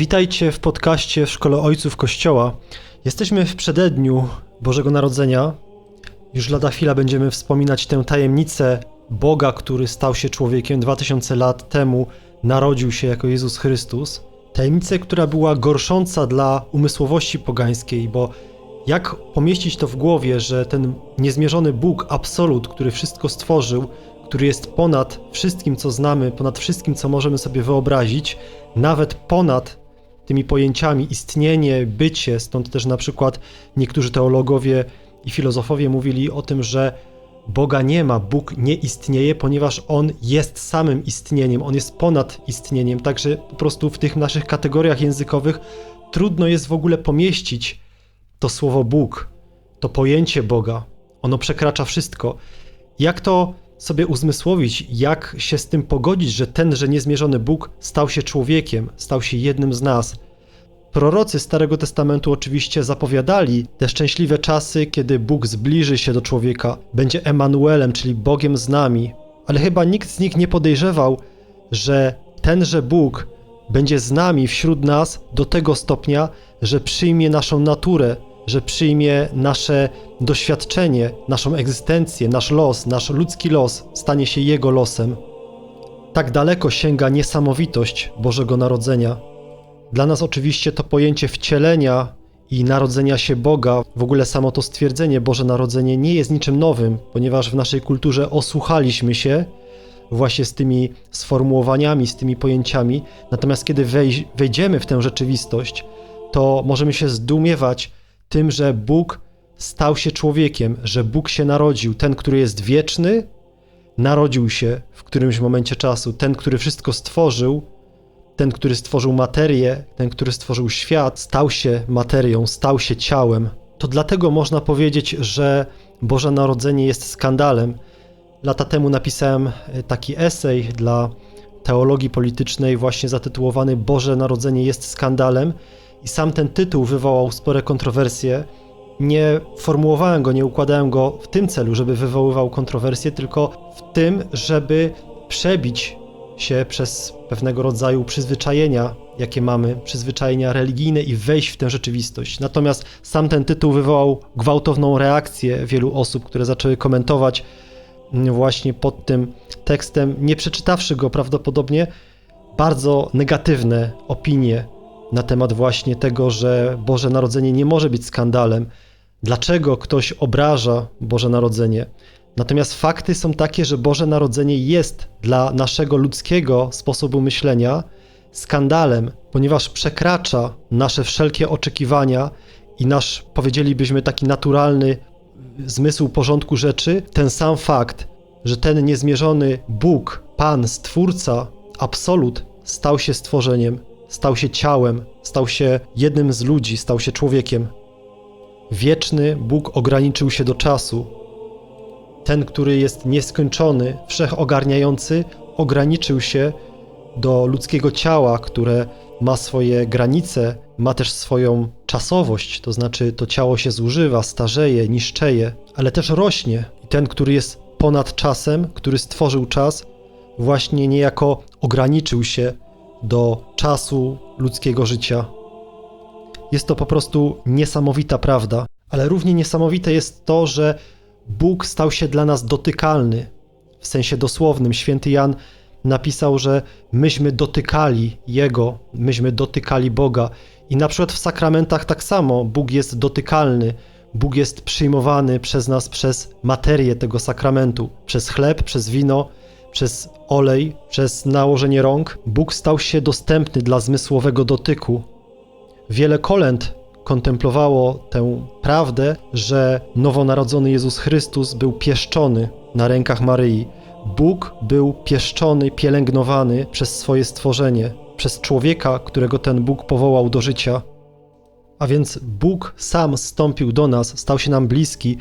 Witajcie w podcaście w Szkole Ojców Kościoła. Jesteśmy w przededniu Bożego Narodzenia. Już lada chwila będziemy wspominać tę tajemnicę Boga, który stał się człowiekiem 2000 lat temu, narodził się jako Jezus Chrystus. Tajemnicę, która była gorsząca dla umysłowości pogańskiej, bo jak pomieścić to w głowie, że ten niezmierzony Bóg, absolut, który wszystko stworzył, który jest ponad wszystkim, co znamy, ponad wszystkim, co możemy sobie wyobrazić, nawet ponad tymi pojęciami istnienie, bycie, stąd też na przykład niektórzy teologowie i filozofowie mówili o tym, że Boga nie ma, Bóg nie istnieje, ponieważ On jest samym istnieniem, On jest ponad istnieniem, także po prostu w tych naszych kategoriach językowych trudno jest w ogóle pomieścić to słowo Bóg, to pojęcie Boga. Ono przekracza wszystko. Jak to sobie uzmysłowić, jak się z tym pogodzić, że tenże niezmierzony Bóg stał się człowiekiem, stał się jednym z nas. Prorocy Starego Testamentu oczywiście zapowiadali te szczęśliwe czasy, kiedy Bóg zbliży się do człowieka, będzie Emanuelem, czyli Bogiem z nami, ale chyba nikt z nich nie podejrzewał, że tenże Bóg będzie z nami wśród nas do tego stopnia, że przyjmie naszą naturę, że przyjmie nasze doświadczenie, naszą egzystencję, nasz los, nasz ludzki los stanie się Jego losem. Tak daleko sięga niesamowitość Bożego Narodzenia. Dla nas oczywiście to pojęcie wcielenia i narodzenia się Boga, w ogóle samo to stwierdzenie Boże Narodzenie nie jest niczym nowym, ponieważ w naszej kulturze osłuchaliśmy się właśnie z tymi sformułowaniami, z tymi pojęciami. Natomiast kiedy wejdziemy w tę rzeczywistość, to możemy się zdumiewać tym, że Bóg stał się człowiekiem, że Bóg się narodził, ten, który jest wieczny, narodził się w którymś momencie czasu, ten, który wszystko stworzył, ten, który stworzył materię, ten, który stworzył świat, stał się materią, stał się ciałem. To dlatego można powiedzieć, że Boże Narodzenie jest skandalem. Lata temu napisałem e, taki esej dla teologii politycznej, właśnie zatytułowany Boże Narodzenie jest skandalem, i sam ten tytuł wywołał spore kontrowersje. Nie formułowałem go, nie układałem go w tym celu, żeby wywoływał kontrowersje, tylko w tym, żeby przebić się przez pewnego rodzaju przyzwyczajenia, jakie mamy, przyzwyczajenia religijne i wejść w tę rzeczywistość. Natomiast sam ten tytuł wywołał gwałtowną reakcję wielu osób, które zaczęły komentować właśnie pod tym tekstem, nie przeczytawszy go prawdopodobnie, bardzo negatywne opinie na temat właśnie tego, że Boże Narodzenie nie może być skandalem. Dlaczego ktoś obraża Boże Narodzenie? Natomiast fakty są takie, że Boże Narodzenie jest dla naszego ludzkiego sposobu myślenia skandalem, ponieważ przekracza nasze wszelkie oczekiwania i nasz, powiedzielibyśmy, taki naturalny zmysł porządku rzeczy. Ten sam fakt, że ten niezmierzony Bóg, Pan, Stwórca, Absolut, stał się stworzeniem, stał się ciałem, stał się jednym z ludzi, stał się człowiekiem. Wieczny Bóg ograniczył się do czasu, ten, który jest nieskończony, wszechogarniający, ograniczył się do ludzkiego ciała, które ma swoje granice, ma też swoją czasowość, to znaczy to ciało się zużywa, starzeje, niszczeje, ale też rośnie. I ten, który jest ponad czasem, który stworzył czas, właśnie niejako ograniczył się do czasu ludzkiego życia. Jest to po prostu niesamowita prawda, ale równie niesamowite jest to, że Bóg stał się dla nas dotykalny. W sensie dosłownym, święty Jan napisał, że myśmy dotykali Jego, myśmy dotykali Boga. I na przykład w sakramentach tak samo Bóg jest dotykalny. Bóg jest przyjmowany przez nas przez materię tego sakramentu, przez chleb, przez wino, przez olej, przez nałożenie rąk. Bóg stał się dostępny dla zmysłowego dotyku. Wiele kolęd kontemplowało tę prawdę, że nowonarodzony Jezus Chrystus był pieszczony na rękach Maryi. Bóg był pieszczony, pielęgnowany przez swoje stworzenie, przez człowieka, którego ten Bóg powołał do życia. A więc Bóg sam stąpił do nas, stał się nam bliski,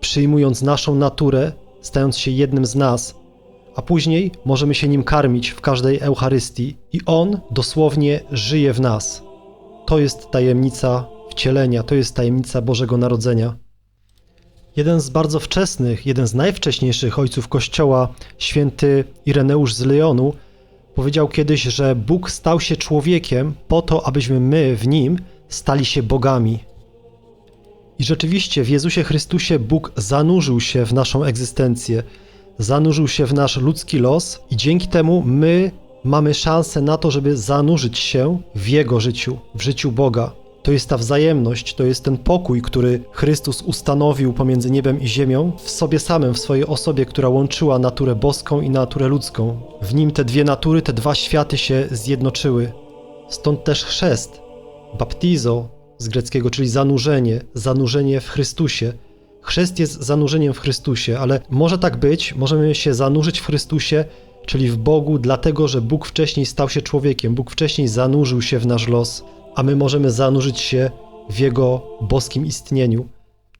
przyjmując naszą naturę, stając się jednym z nas, a później możemy się nim karmić w każdej Eucharystii i On dosłownie żyje w nas. To jest tajemnica wcielenia, to jest tajemnica Bożego Narodzenia. Jeden z bardzo wczesnych, jeden z najwcześniejszych ojców Kościoła, święty Ireneusz z Lyonu, powiedział kiedyś, że Bóg stał się człowiekiem po to, abyśmy my w nim stali się bogami. I rzeczywiście w Jezusie Chrystusie Bóg zanurzył się w naszą egzystencję, zanurzył się w nasz ludzki los, i dzięki temu my mamy szansę na to, żeby zanurzyć się w Jego życiu, w życiu Boga. To jest ta wzajemność, to jest ten pokój, który Chrystus ustanowił pomiędzy niebem i ziemią, w sobie samym, w swojej osobie, która łączyła naturę boską i naturę ludzką. W nim te dwie natury, te dwa światy się zjednoczyły. Stąd też chrzest, baptizo z greckiego, czyli zanurzenie, zanurzenie w Chrystusie. Chrzest jest zanurzeniem w Chrystusie, ale może tak być, możemy się zanurzyć w Chrystusie, czyli w Bogu, dlatego że Bóg wcześniej stał się człowiekiem, Bóg wcześniej zanurzył się w nasz los, a my możemy zanurzyć się w Jego boskim istnieniu.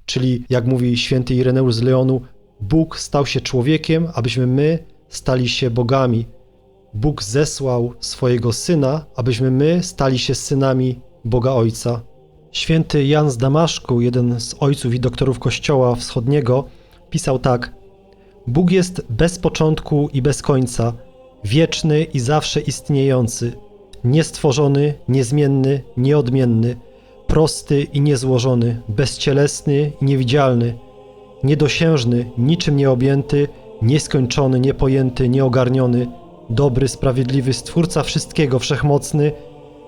Czyli, jak mówi święty Ireneusz z Leonu, Bóg stał się człowiekiem, abyśmy my stali się bogami. Bóg zesłał swojego Syna, abyśmy my stali się synami Boga Ojca. Święty Jan z Damaszku, jeden z ojców i doktorów Kościoła Wschodniego, pisał tak: Bóg jest bez początku i bez końca, wieczny i zawsze istniejący, niestworzony, niezmienny, nieodmienny, prosty i niezłożony, bezcielesny i niewidzialny, niedosiężny, niczym nieobjęty, nieskończony, niepojęty, nieogarniony, dobry, sprawiedliwy, stwórca wszystkiego, wszechmocny,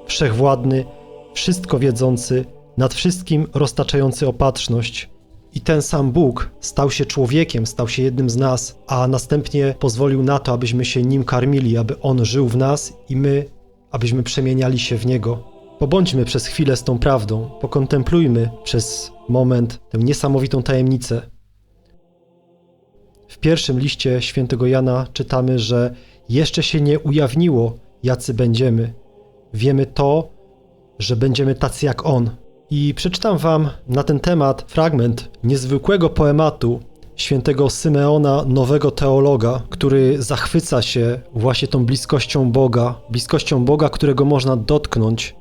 wszechwładny, wszystko wiedzący, nad wszystkim roztaczający opatrzność. I ten sam Bóg stał się człowiekiem, stał się jednym z nas, a następnie pozwolił na to, abyśmy się nim karmili, aby on żył w nas i my, abyśmy przemieniali się w niego. Pobądźmy przez chwilę z tą prawdą, pokontemplujmy przez moment tę niesamowitą tajemnicę. W pierwszym liście świętego Jana czytamy, że jeszcze się nie ujawniło, jacy będziemy. Wiemy to, że będziemy tacy jak On. I przeczytam Wam na ten temat fragment niezwykłego poematu świętego Symeona, nowego teologa, który zachwyca się właśnie tą bliskością Boga, bliskością Boga, którego można dotknąć,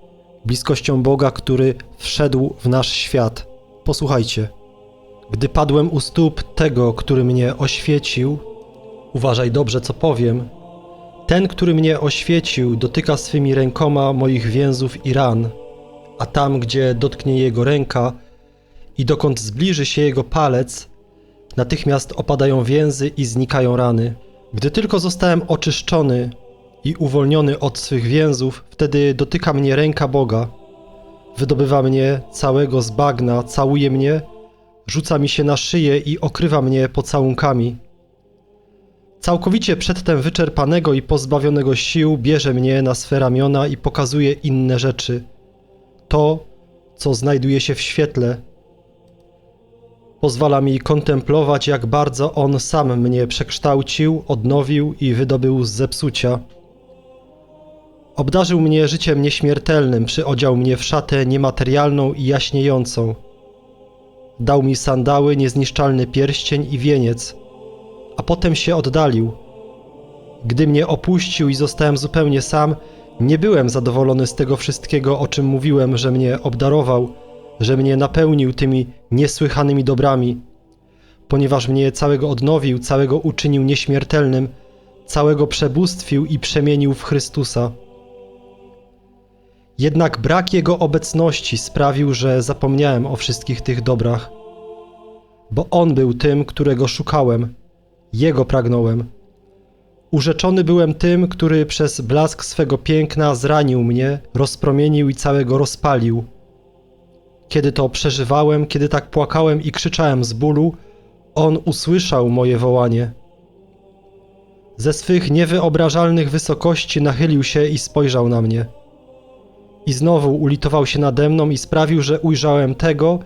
bliskością Boga, który wszedł w nasz świat. Posłuchajcie. Gdy padłem u stóp tego, który mnie oświecił, uważaj dobrze, co powiem. Ten, który mnie oświecił, dotyka swymi rękoma moich więzów i ran, a tam, gdzie dotknie jego ręka i dokąd zbliży się jego palec, natychmiast opadają więzy i znikają rany. Gdy tylko zostałem oczyszczony i uwolniony od swych więzów, wtedy dotyka mnie ręka Boga. Wydobywa mnie całego z bagna, całuje mnie, rzuca mi się na szyję i okrywa mnie pocałunkami. Całkowicie przedtem wyczerpanego i pozbawionego sił bierze mnie na swe ramiona i pokazuje inne rzeczy. To, co znajduje się w świetle, pozwala mi kontemplować, jak bardzo On sam mnie przekształcił, odnowił i wydobył z zepsucia. Obdarzył mnie życiem nieśmiertelnym, przyodział mnie w szatę niematerialną i jaśniejącą. Dał mi sandały, niezniszczalny pierścień i wieniec, a potem się oddalił. Gdy mnie opuścił i zostałem zupełnie sam, nie byłem zadowolony z tego wszystkiego, o czym mówiłem, że mnie obdarował, że mnie napełnił tymi niesłychanymi dobrami. Ponieważ mnie całego odnowił, całego uczynił nieśmiertelnym, całego przebóstwił i przemienił w Chrystusa. Jednak brak Jego obecności sprawił, że zapomniałem o wszystkich tych dobrach, bo On był tym, którego szukałem, Jego pragnąłem. Urzeczony byłem tym, który przez blask swego piękna zranił mnie, rozpromienił i całego rozpalił. Kiedy to przeżywałem, kiedy tak płakałem i krzyczałem z bólu, On usłyszał moje wołanie. Ze swych niewyobrażalnych wysokości nachylił się i spojrzał na mnie. I znowu ulitował się nade mną i sprawił, że ujrzałem tego,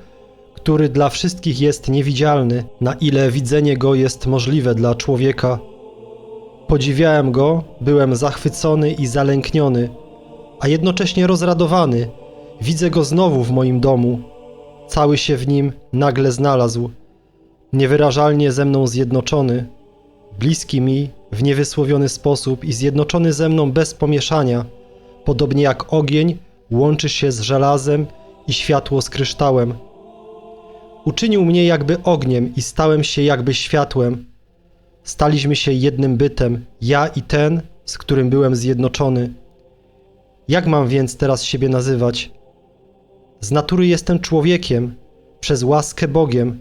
który dla wszystkich jest niewidzialny, na ile widzenie go jest możliwe dla człowieka. Podziwiałem go, byłem zachwycony i zalękniony, a jednocześnie rozradowany. Widzę go znowu w moim domu. Cały się w nim nagle znalazł, niewyrażalnie ze mną zjednoczony, bliski mi w niewysłowiony sposób i zjednoczony ze mną bez pomieszania, podobnie jak ogień łączy się z żelazem i światło z kryształem. Uczynił mnie jakby ogniem i stałem się jakby światłem. Staliśmy się jednym bytem, ja i ten, z którym byłem zjednoczony. Jak mam więc teraz siebie nazywać? Z natury jestem człowiekiem, przez łaskę Bogiem,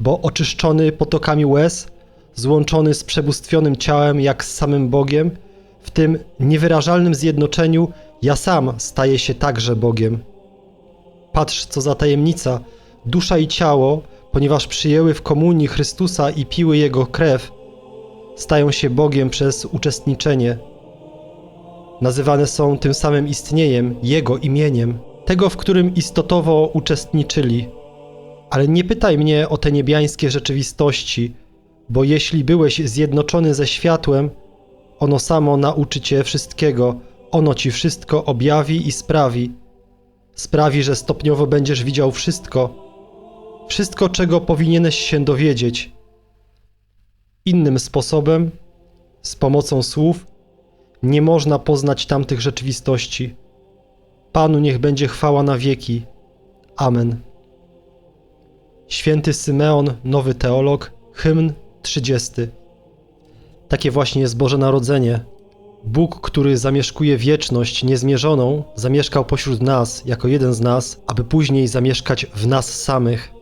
bo oczyszczony potokami łez, złączony z przebóstwionym ciałem jak z samym Bogiem, w tym niewyrażalnym zjednoczeniu ja sam staję się także Bogiem. Patrz, co za tajemnica, dusza i ciało, ponieważ przyjęły w komunii Chrystusa i piły Jego krew, stają się Bogiem przez uczestniczenie. Nazywane są tym samym istnieniem, Jego imieniem, tego, w którym istotowo uczestniczyli. Ale nie pytaj mnie o te niebiańskie rzeczywistości, bo jeśli byłeś zjednoczony ze światłem, ono samo nauczy cię wszystkiego, ono ci wszystko objawi i sprawi. Sprawi, że stopniowo będziesz widział wszystko, wszystko, czego powinieneś się dowiedzieć. Innym sposobem, z pomocą słów, nie można poznać tamtych rzeczywistości. Panu niech będzie chwała na wieki. Amen. Święty Symeon, nowy teolog, hymn 30. Takie właśnie jest Boże Narodzenie. Bóg, który zamieszkuje wieczność niezmierzoną, zamieszkał pośród nas, jako jeden z nas, aby później zamieszkać w nas samych.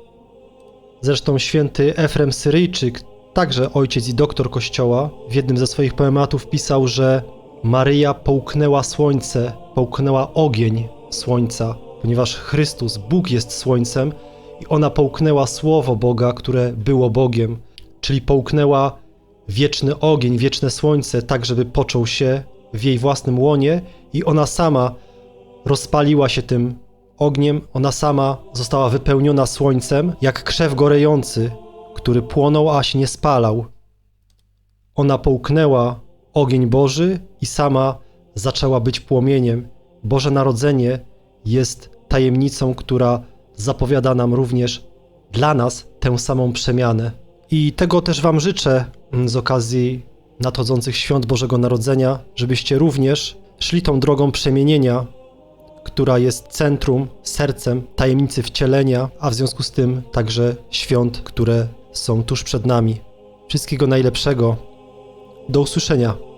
Zresztą święty Efrem Syryjczyk, także ojciec i doktor Kościoła, w jednym ze swoich poematów pisał, że Maryja połknęła słońce, połknęła ogień słońca, ponieważ Chrystus, Bóg jest słońcem i ona połknęła słowo Boga, które było Bogiem, czyli połknęła wieczny ogień, wieczne słońce, tak żeby począł się w jej własnym łonie i ona sama rozpaliła się tym ogniem, ona sama została wypełniona słońcem, jak krzew gorejący, który płonął, a się nie spalał. Ona połknęła ogień Boży i sama zaczęła być płomieniem. Boże Narodzenie jest tajemnicą, która zapowiada nam również dla nas tę samą przemianę. I tego też Wam życzę mm, z okazji nadchodzących świąt Bożego Narodzenia, żebyście również szli tą drogą przemienienia, która jest centrum, sercem tajemnicy wcielenia, a w związku z tym także świąt, które są tuż przed nami. Wszystkiego najlepszego. Do usłyszenia.